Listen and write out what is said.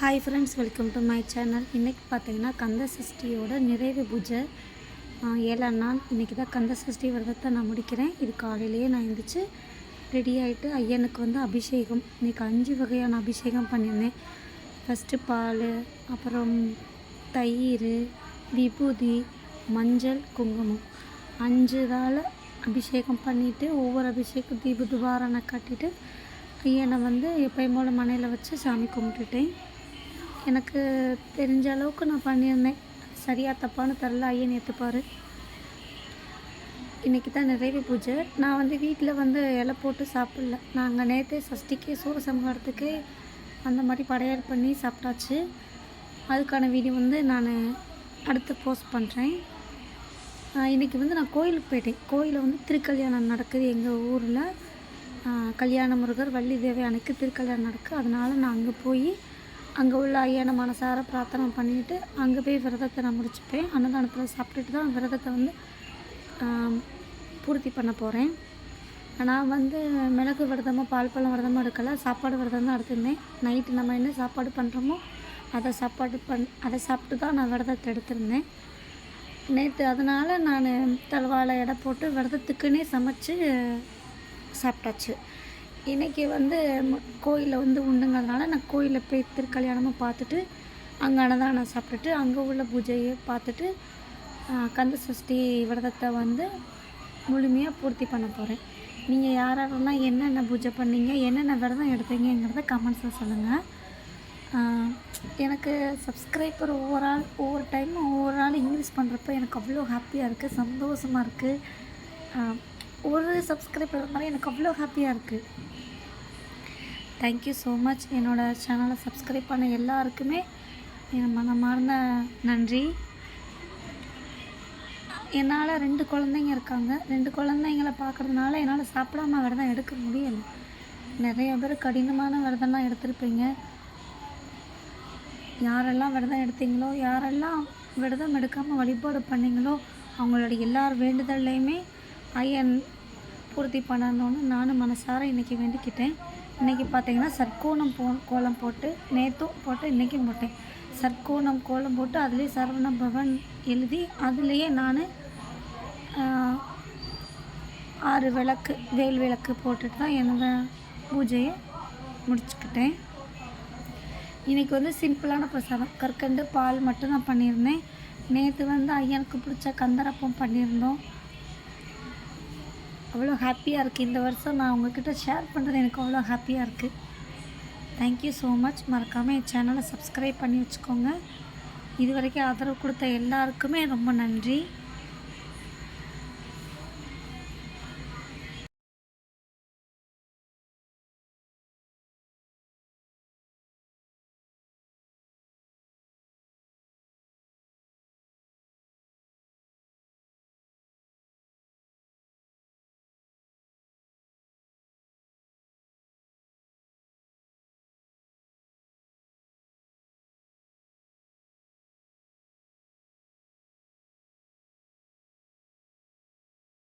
Hi friends welcome to my channel இன்றைக்கி பார்த்தீங்கன்னா கந்த சஷ்டியோட நிறைவு பூஜை. ஏழாம் நாள். இன்றைக்கி தான் கந்த சஷ்டி விரதத்தை நான் முடிக்கிறேன். இது காலையிலேயே நான் எழுந்திரிச்சு ரெடி ஆகிட்டு ஐயனுக்கு வந்து அபிஷேகம். இன்றைக்கி அஞ்சு வகையான அபிஷேகம் பண்ணியிருந்தேன். ஃபஸ்ட்டு பால் அப்புறம் தயிர் விபூதி மஞ்சள் குங்குமம். அஞ்சு நாள் அபிஷேகம் பண்ணிவிட்டு ஒவ்வொரு அபிஷேகம் தீப துபாரனை கட்டிட்டு ஐயனை வந்து எப்பயும் போல் மனையில் வச்சு சாமி கும்பிட்டுட்டேன். எனக்கு தெரிஞ்ச அளவுக்கு நான் பண்ணியிருந்தேன். சரியாக தப்பான்னு தெரில ஐயன் ஏற்றுப்பார் இன்றைக்கி தான் நிறைவு பூஜை. நான் வந்து வீட்டில் வந்து இலை போட்டு சாப்பிடல. நாங்கள் நேற்றே சஷ்டிக்கு சூரசம்ஹாரத்துக்கு அந்த மாதிரி படையல் பண்ணி சாப்பிட்டாச்சு. அதுக்கான வீடியோ வந்து நான் அடுத்து போஸ்ட் பண்ணுறேன் இன்றைக்கி வந்து நான் கோயிலுக்கு போயிட்டேன். கோயிலில் வந்து திருக்கல்யாணம் நடக்குது எங்கள் ஊரில். கல்யாண முருகர் வள்ளி தேவயானைக்கு திருக்கல்யாணம் நடக்குது அதனால் நான் அங்கே போய் அங்கே உள்ள ஐயான மனசார பிரார்த்தனை பண்ணிவிட்டு அங்கே போய் விரதத்தை நான் முடிச்சுப்பேன் அன்னதானத்தில் சாப்பிட்டுட்டு தான் விரதத்தை வந்து பூர்த்தி பண்ண போகிறேன் நான் வந்து மிளகு விரதமோ பால் பழம் விரதமோ எடுக்கலை. சாப்பாடு விரதம் தான் எடுத்திருந்தேன். நைட்டு நம்ம என்ன சாப்பாடு பண்ணுறோமோ அதை சாப்பாடு பண் அதை சாப்பிட்டு தான் நான் விரதத்தை எடுத்திருந்தேன். நேற்று அதனால் நான் தலவாழை எடை போட்டு விரதத்துக்குன்னே சமைச்சு சாப்பிட்டாச்சு. இன்றைக்கி வந்து கோயிலில் வந்து உண்டுங்கிறதுனால நான் கோயிலில் போய் திருக்கல்யாணமும் பார்த்துட்டு அங்கே அன்னதானம் சாப்பிட்டுட்டு அங்கே உள்ள பூஜையை பார்த்துட்டு கந்த சஷ்டி விரதத்தை வந்து முழுமையாக பூர்த்தி பண்ண போகிறேன் நீங்கள் யார் யாரெல்லாம் என்னென்ன பூஜை பண்ணீங்க என்னென்ன விரதம் எடுத்தீங்கிறத கமெண்ட்ஸில் சொல்லுங்கள் எனக்கு சப்ஸ்கிரைபர் ஒவ்வொரு ஆள் ஒவ்வொரு டைமும் ஒவ்வொரு ஆள் இன்க்ரீஸ் பண்ணுறப்ப எனக்கு அவ்வளோ ஹாப்பியாக இருக்குது சந்தோஷமாக இருக்குது ஒரு சப்ஸ்கிரைபர் மாதிரி எனக்கு அவ்வளோ ஹாப்பியாக இருக்குது தேங்க்யூ ஸோ மச் என்னோடய சேனலை சப்ஸ்கிரைப் பண்ண எல்லாருக்குமே என் மனமார்ந்த நன்றி. என்னால் ரெண்டு குழந்தைங்க இருக்காங்க. ரெண்டு குழந்தைங்கள பார்க்குறதுனால என்னால் சாப்பிடாம விரதம் எடுக்க முடியலை. நிறைய பேர் கடினமான விரதம்லாம் எடுத்திருப்பீங்க. யாரெல்லாம் விரதம் எடுத்தீங்களோ யாரெல்லாம் விரதம் எடுக்காமல் வழிபாடு பண்ணீங்களோ அவங்களோட எல்லார் வேண்டுதல்லையுமே ஐயன் பூர்த்தி பண்ணணும்னு நானும் மனசார இன்றைக்கி வேண்டிக்கிட்டேன். இன்றைக்கி பார்த்தீங்கன்னா சர்க்கோணம் போ கோலம் போட்டு நேற்றும் போட்டு இன்றைக்கும் போட்டேன். சர்க்கோணம் கோலம் போட்டு அதுலேயே சரவண பவன் எழுதி அதுலேயே நான் ஆறு விளக்கு வேல் விளக்கு போட்டுட்டு தான் என்னோட பூஜையை முடிச்சுக்கிட்டேன். இன்றைக்கி வந்து சிம்பிளான பிரசாதம். கற்கண்டு பால் மட்டும் தான் பண்ணியிருந்தேன். நேற்று வந்து ஐயனுக்கு பிடிச்ச கந்தரப்பம் பண்ணியிருந்தோம். அவ்வளோ ஹாப்பியாக இருக்குது. இந்த வருஷம் நான் உங்ககிட்ட ஷேர் பண்ணுறது எனக்கு அவ்வளோ ஹாப்பியாக இருக்குது. தேங்க்யூ ஸோ மச் மறக்காமல் என் சேனலை சப்ஸ்கிரைப் பண்ணி வச்சுக்கோங்க. இது வரைக்கும் ஆதரவு கொடுத்த எல்லாருக்குமே ரொம்ப நன்றி.